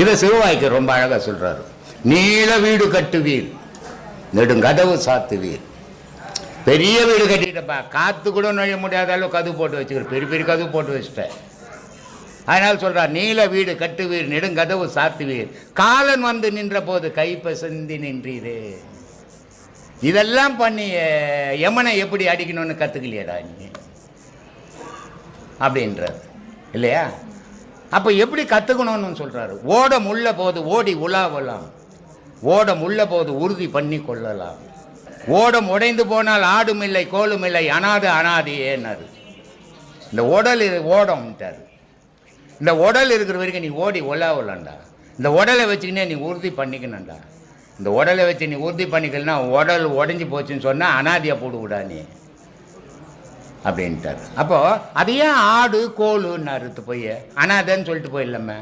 இதை சிறுவாய்க்கு ரொம்ப அழகாக சொல்கிறாரு நீள வீடு கட்டுவீர் நெடுங்கதவு சாத்துவீர். பெரிய வீடு கட்டிட்டப்பா காற்று கூட நுழைய முடியாத அளவு கதவு போட்டு வச்சுக்கிற பெரிய பெரிய கதவு போட்டு வச்சுட்டேன் அதனால் சொல்கிறார் நீல வீடு கட்டுவீர் நெடுங்கதவு சாத்துவீர். காலன் வந்து நின்ற போது கைப்பசந்தி நின்றீரே. இதெல்லாம் பண்ணி யமனை எப்படி அடிக்கணும்னு கற்றுக்கலையடா நீ? அப்படின்றார். இல்லையா? அப்போ எப்படி கற்றுக்கணும்னு சொல்கிறாரு ஓடம் உள்ள போது ஓடி உலாவலாம். ஓடம் உள்ள போது உறுதி பண்ணி கொள்ளலாம். ஓடம் உடைந்து போனால் ஆடும் இல்லை கோலும் இல்லை அனாது அனாதியேன்னாரு இந்த உடல் இரு ஓடம்ட்டாரு இந்த உடல் இருக்கிற வரைக்கும் நீ ஓடி உலாவலாம்டா இந்த உடலை வச்சுக்கினே நீ உறுதி பண்ணிக்கணும்டா. இந்த உடலை வச்சு நீ உறுதி பண்ணிக்கலனா உடல் உடஞ்சி போச்சுன்னு சொன்னால் அனாதியாக போடுவிடா நீ. அப்படின்ட்டார். அப்போது அது ஏன் ஆடு கோழுன்னாரு அறுத்து போய் அனாதைன்னு சொல்லிட்டு போயிடலாமே.